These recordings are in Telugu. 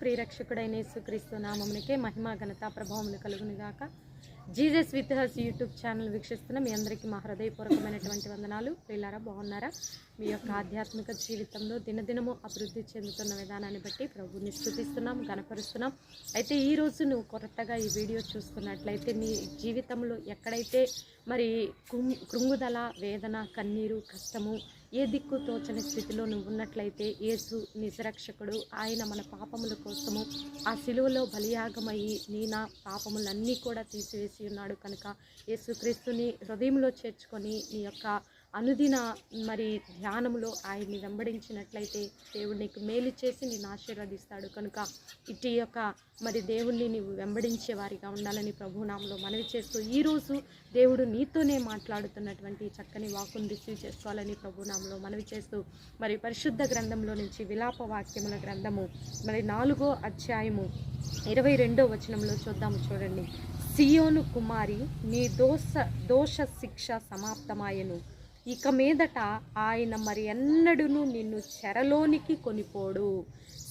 ప్రియరక్షకుడైన యేసుక్రీస్తు నామమునికే మహిమా ఘనత ప్రభావములు కలుగునిగాక. Jesus with us YouTube channel వీక్షిస్తున్న మీ అందరికీ మా హృదయపూర్వకమైనటువంటి వందనాలు. ప్రియులారా బాగున్నారా? మీ యొక్క ఆధ్యాత్మిక జీవితంలో దినదినము అభివృద్ధి చెందుతున్న విధానాన్ని బట్టి ప్రభుని స్థుతిస్తున్నాం గనపరుస్తున్నాం అయితే ఈ నువ్వు కొత్తగా ఈ వీడియో చూస్తున్నట్లయితే నీ జీవితంలో ఎక్కడైతే మరి కృంగుదల వేదన కన్నీరు కష్టము ఏ దిక్కు తోచని స్థితిలో నువ్వు ఉన్నట్లయితే యేసు నిజరక్షకుడు ఆయన మన పాపముల కోసము ఆ సిలువలో బలియాగమయ్యి నీ నా పాపములన్నీ కూడా తీసివేసి ఉన్నాడు. కనుక యేసుక్రీస్తుని హృదయంలో చేర్చుకొని నీ యొక్క అనుదిన మరి ధ్యానములో ఆయన్ని వెంబడించినట్లయితే దేవుడు నీకు మేలు చేసి నేను ఆశీర్వదిస్తాడు. కనుక ఇటు యొక్క మరి దేవుణ్ణి నీవు వెంబడించే వారిగా ఉండాలని ప్రభునామంలో మనవి చేస్తూ ఈరోజు దేవుడు నీతోనే మాట్లాడుతున్నటువంటి చక్కని వాకును రిసీవ్ చేసుకోవాలని ప్రభునామంలో మనవి చేస్తూ మరి పరిశుద్ధ గ్రంథంలో నుంచి విలాప వాక్యముల గ్రంథము మరి నాలుగో అధ్యాయము ఇరవై రెండో వచనంలో చూద్దాము చూడండి. సియోను కుమారి నీ దోష దోష శిక్ష సమాప్తమాయను. ఇక మీదట ఆయన మరి ఎన్నడూను నిన్ను చెరలోనికి కొనిపోడు.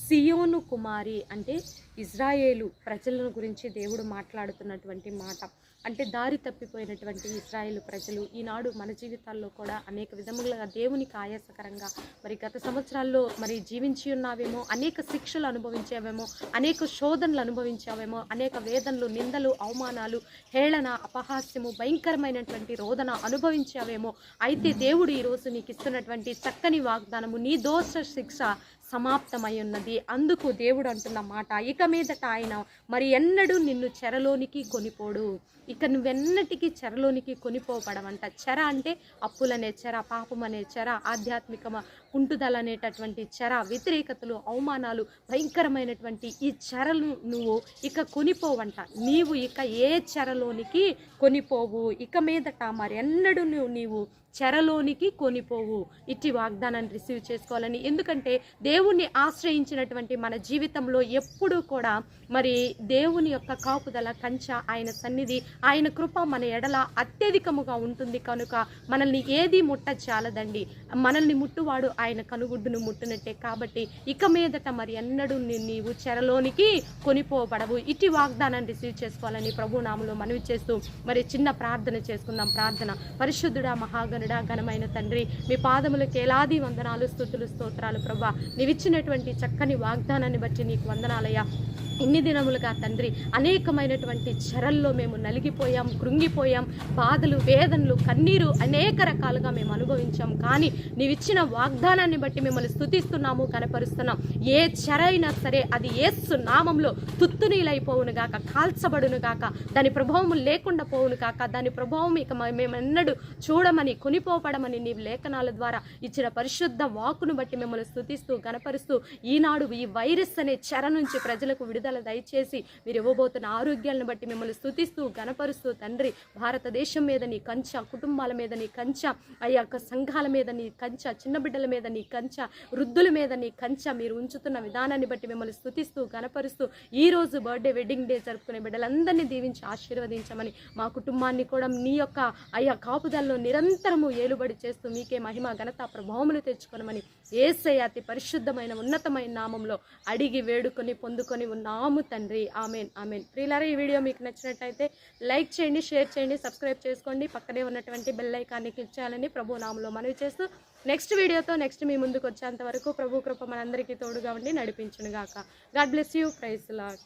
సియోను కుమారి అంటే ఇజ్రాయేలు ప్రజలను గురించి దేవుడు మాట్లాడుతున్నటువంటి మాట. అంటే దారి తప్పిపోయినటువంటి ఇజ్రాయేలు ప్రజలు ఈనాడు మన జీవితాల్లో కూడా అనేక విధములుగా దేవునికి ఆయాసకరంగా మరి గత సంవత్సరాల్లో మరి జీవించి ఉన్నావేమో అనేక శిక్షలు అనుభవించావేమో అనేక శోధనలు అనుభవించావేమో అనేక వేదనలు నిందలు అవమానాలు హేళన అపహాస్యము భయంకరమైనటువంటి రోదన అనుభవించావేమో. అయితే దేవుడు ఈరోజు నీకు ఇస్తున్నటువంటి చక్కని వాగ్దానము నీ దోష శిక్ష సమాప్తమై ఉన్నది అందుకు దేవుడు అంటున్న మాట ఇక మీదట ఆయన మరి ఎన్నడూ నిన్ను చెరలోనికి కొనిపోడు. ఇక నువ్వెన్నటికీ చెరలోనికి కొనిపోపడమంట చెర అంటే అప్పులనే చెర పాపం అనే చెర ఆధ్యాత్మిక కుంటుదల అనేటటువంటి చెర వ్యతిరేకతలు అవమానాలు భయంకరమైనటువంటి ఈ చెరలు నువ్వు ఇక కొనిపోవంట. నీవు ఇక ఏ చెరలోనికి కొనిపోవు? ఇక మీదట మరి ఎన్నడూ నువ్వు నీవు చెరలోనికి కొనిపోవు. ఇట్టి వాగ్దానాన్ని రిసీవ్ చేసుకోవాలని. ఎందుకంటే దేవుణ్ణి ఆశ్రయించినటువంటి మన జీవితంలో ఎప్పుడూ కూడా మరి దేవుని యొక్క కాపుదల కంచ ఆయన సన్నిధి ఆయన కృప మన ఎడల అత్యధికముగా ఉంటుంది. కనుక మనల్ని ఏది ముట్ట చాలదండి మనల్ని ముట్టువాడు ఆయన కనుగుడ్డును ముట్టినట్టే కాబట్టి ఇక మీదట మరి ఎన్నడూ నీవు చెరలోనికి కొనిపోబడవు. ఇటు వాగ్దానాన్ని రిసీవ్ చేసుకోవాలని ప్రభునామంలో మనవి చేస్తూ మరి చిన్న ప్రార్థన చేసుకుందాం. ప్రార్థన. పరిశుద్ధుడా మహాగనుడా ఘనమైన తండ్రి మీ పాదములకు ఏలాది వందనాలు స్థుతులు స్తోత్రాలు ప్రభా. నీవిచ్చినటువంటి చక్కని వాగ్దానాన్ని బట్టి నీకు వందనాలయ్యా. ఇన్ని దినములుగా తండ్రి అనేకమైనటువంటి చెరల్లో మేము నలిగిపోయాం కృంగిపోయాం. బాధలు వేదనలు కన్నీరు అనేక రకాలుగా మేము అనుభవించాం. కానీ నీవిచ్చిన వాగ్దానం వాగ్దానాన్ని బట్టి మిమ్మల్ని స్థుతిస్తున్నాము కనపరుస్తున్నాం. ఏ చెర అయినా సరే అది ఏసు నామంలో తుత్తునీలైపోవును గాక కాల్చబడును గాక దాని ప్రభావం లేకుండా పోవును కాక దాని ప్రభావం ఇక మ- చూడమని కొనిపోపడమని నీ లేఖనాల ద్వారా ఇచ్చిన పరిశుద్ధ వాకును బట్టి మిమ్మల్ని స్థుతిస్తూ గనపరుస్తూ ఈనాడు ఈ వైరస్ అనే చెర నుంచి ప్రజలకు విడుదల దయచేసి మీరు ఇవ్వబోతున్న ఆరోగ్యాలను బట్టి మిమ్మల్ని స్థుతిస్తూ గనపరుస్తూ తండ్రి భారతదేశం మీద నీ కంచ కుటుంబాల మీద నీ కంచ ఆ యొక్క సంఘాల మీద నీ కంచ చిన్న బిడ్డల మీద నీ కంచ వృద్ధుల మీద నీ కంచ మీరు ఉంచుతున్న విధానాన్ని బట్టి మిమ్మల్ని స్థుతిస్తూ కనపరుస్తూ ఈ రోజు బర్త్డే వెడ్డింగ్ డే జరుపుకునే బిడ్డలందరినీ దీవించి ఆశీర్వదించమని మా కుటుంబాన్ని కూడా నీ యొక్క అయ్యా కాపుదల్లో నిరంతరము ఏలుబడి చేస్తూ మీకే మహిమ ఘనత ప్రభావములు తెచ్చుకొనమని ఏసయ్య అతి పరిశుద్ధమైన ఉన్నతమైన నామంలో అడిగి వేడుకొని పొందుకొని ఉన్నాము తండ్రి. Amen amen. ప్రియులారా ఈ వీడియో మీకు నచ్చినట్టయితే లైక్ చేయండి షేర్ చేయండి సబ్స్క్రైబ్ చేసుకోండి. పక్కనే ఉన్నటువంటి బెల్ ఐకాన్ని క్లిక్ చేయాలని ప్రభు నామంలో మనవి చేస్తూ నెక్స్ట్ వీడియోతో నెక్స్ట్ మీ ముందుకు వచ్చేంత వరకు ప్రభు కృప మనందరికీ తోడుగా ఉండి నడిపించును గాక God bless you. Praise Lord.